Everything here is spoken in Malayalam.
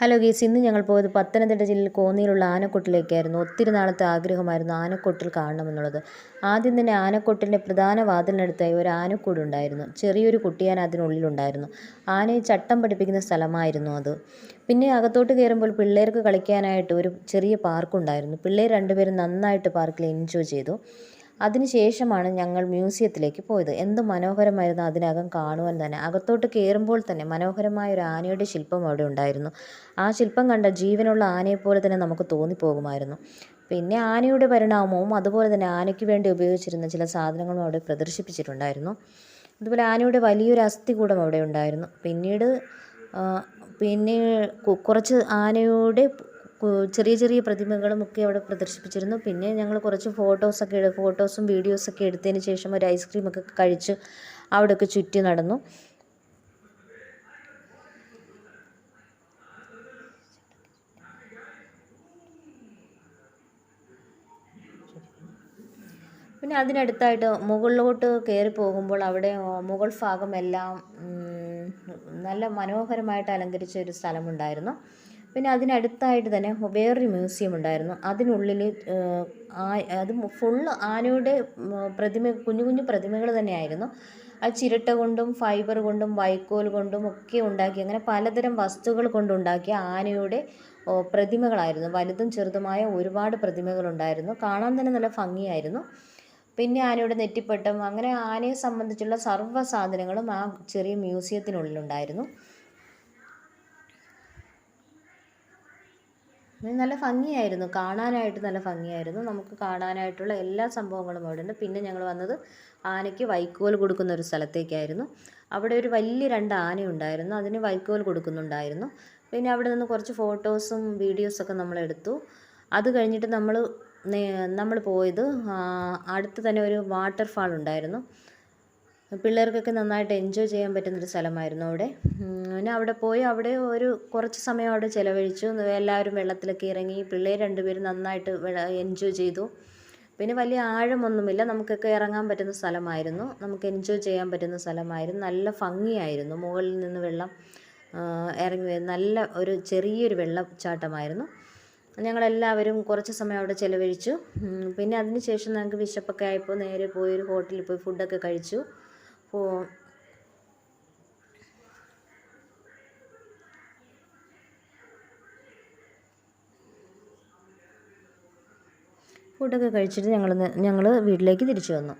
ഹലോ ഗീസ് ഇന്ന് ഞങ്ങൾ പോയത് പത്തനംതിട്ട ജില്ലയിൽ കോന്നിയിലുള്ള ആനക്കൊട്ടിലേക്കായിരുന്നു. ഒത്തിരി നാളത്തെ ആഗ്രഹമായിരുന്നു ആനക്കൊട്ടിൽ കാണണമെന്നുള്ളത്. ആദ്യം തന്നെ ആനക്കൊട്ടിലിന്റെ പ്രധാന വാതിലിനടുത്തായി ഒരു ആനക്കൂടുണ്ടായിരുന്നു ചെറിയൊരു കുട്ടിയാൻ അതിനുള്ളിലുണ്ടായിരുന്നു. ആനയെ ചട്ടം പഠിപ്പിക്കുന്ന സ്ഥലമായിരുന്നു അത്. പിന്നെ അകത്തോട്ട് കയറുമ്പോൾ പിള്ളേർക്ക് കളിക്കാനായിട്ട് ഒരു ചെറിയ പാർക്കുണ്ടായിരുന്നു. പിള്ളേർ രണ്ടുപേരും നന്നായിട്ട് പാർക്കിൽ എൻജോയ് ചെയ്തു. അതിനുശേഷമാണ് ഞങ്ങൾ മ്യൂസിയത്തിലേക്ക് പോയത്. എന്ത് മനോഹരമായിരുന്നു അതിനകം കാണുവാൻ തന്നെ. അകത്തോട്ട് കയറുമ്പോൾ തന്നെ മനോഹരമായ ഒരു ആനയുടെ ശില്പം അവിടെ ഉണ്ടായിരുന്നു. ആ ശില്പം കണ്ട ജീവനുള്ള ആനയെപ്പോലെ തന്നെ നമുക്ക് തോന്നിപ്പോകുമായിരുന്നു. പിന്നെ ആനയുടെ പരിണാമവും അതുപോലെ തന്നെ ആനയ്ക്ക് വേണ്ടി ഉപയോഗിച്ചിരുന്ന ചില സാധനങ്ങളും അവിടെ പ്രദർശിപ്പിച്ചിട്ടുണ്ടായിരുന്നു. അതുപോലെ ആനയുടെ വലിയൊരു അസ്ഥി കൂടം അവിടെ ഉണ്ടായിരുന്നു. പിന്നീട് പിന്നെ കുറച്ച് ആനയുടെ ചെറിയ ചെറിയ പ്രതിമകളും ഒക്കെ അവിടെ പ്രദർശിപ്പിച്ചിരുന്നു. പിന്നെ ഞങ്ങൾ കുറച്ച് ഫോട്ടോസൊക്കെ ഫോട്ടോസും വീഡിയോസൊക്കെ എടുത്തതിന് ശേഷം ഒരു ഐസ്ക്രീമൊക്കെ കഴിച്ച് അവിടെയൊക്കെ ചുറ്റി നടന്നു. പിന്നെ അതിനടുത്തായിട്ട് മുകളിലോട്ട് കയറി പോകുമ്പോൾ അവിടെ മുകൾ ഭാഗമെല്ലാം നല്ല മനോഹരമായിട്ട് അലങ്കരിച്ച ഒരു സ്ഥലമുണ്ടായിരുന്നു. പിന്നെ അതിനടുത്തായിട്ട് തന്നെ വേറൊരു മ്യൂസിയം ഉണ്ടായിരുന്നു. അതിനുള്ളിൽ അത് ഫുള്ള് ആനയുടെ പ്രതിമ കുഞ്ഞു കുഞ്ഞു പ്രതിമകൾ തന്നെയായിരുന്നു. ആ ചിരട്ട കൊണ്ടും ഫൈബർ കൊണ്ടും വൈക്കോൽ കൊണ്ടും ഒക്കെ ഉണ്ടാക്കി അങ്ങനെ പലതരം വസ്തുക്കൾ കൊണ്ടുണ്ടാക്കിയ ആനയുടെ പ്രതിമകളായിരുന്നു. വലുതും ചെറുതുമായ ഒരുപാട് പ്രതിമകളുണ്ടായിരുന്നു കാണാൻ തന്നെ നല്ല ഭംഗിയായിരുന്നു. പിന്നെ ആനയുടെ നെറ്റിപ്പട്ടം അങ്ങനെ ആനയെ സംബന്ധിച്ചുള്ള സർവ സാധനങ്ങളും ആ ചെറിയ മ്യൂസിയത്തിനുള്ളിലുണ്ടായിരുന്നു. നല്ല ഭംഗിയായിരുന്നു. കാണാനായിട്ട് നല്ല ഭംഗിയായിരുന്നു. നമുക്ക് കാണാനായിട്ടുള്ള എല്ലാ സംഭവങ്ങളും അവിടെ ഉണ്ട് പിന്നെ ഞങ്ങൾ വന്നത് ആനയ്ക്ക് വൈക്കോൽ കൊടുക്കുന്ന ഒരു സ്ഥലത്തേക്കായിരുന്നു. അവിടെ ഒരു വലിയ രണ്ട് ആനയുണ്ടായിരുന്നു അതിന് വൈക്കോൽ കൊടുക്കുന്നുണ്ടായിരുന്നു. പിന്നെ അവിടെ നിന്ന് കുറച്ച് ഫോട്ടോസും വീഡിയോസൊക്കെ നമ്മൾ എടുത്തു. അത് കഴിഞ്ഞിട്ട് നമ്മൾ നമ്മൾ പോയത് അടുത്ത് തന്നെ ഒരു വാട്ടർഫാൾ ഉണ്ടായിരുന്നു. പിള്ളേർക്കൊക്കെ നന്നായിട്ട് എൻജോയ് ചെയ്യാൻ പറ്റുന്നൊരു സ്ഥലമായിരുന്നു അവിടെ. പിന്നെ അവിടെ പോയി അവിടെ ഒരു കുറച്ച് സമയം അവിടെ ചിലവഴിച്ചു. എല്ലാവരും വെള്ളത്തിലൊക്കെ ഇറങ്ങി. പിള്ളേർ രണ്ടുപേരും നന്നായിട്ട് എൻജോയ് ചെയ്തു. പിന്നെ വലിയ ആഴമൊന്നുമില്ല. നമുക്കൊക്കെ ഇറങ്ങാൻ പറ്റുന്ന സ്ഥലമായിരുന്നു. നമുക്ക് എൻജോയ് ചെയ്യാൻ പറ്റുന്ന സ്ഥലമായിരുന്നു. നല്ല ഭംഗിയായിരുന്നു. മുകളിൽ നിന്ന് വെള്ളം ഇറങ്ങി നല്ല ഒരു ചെറിയൊരു വെള്ളച്ചാട്ടമായിരുന്നു. ഞങ്ങളെല്ലാവരും കുറച്ച് സമയം അവിടെ ചിലവഴിച്ചു. പിന്നെ അതിന് ശേഷം ഞങ്ങൾക്ക് വിശപ്പൊക്കെ ആയപ്പോൾ നേരെ പോയി ഒരു ഹോട്ടലിൽ പോയി ഫുഡൊക്കെ കഴിച്ചു. ഫുഡൊക്കെ കഴിച്ചിട്ട് ഞങ്ങൾ ഞങ്ങൾ വീട്ടിലേക്ക് തിരിച്ചു വന്നു.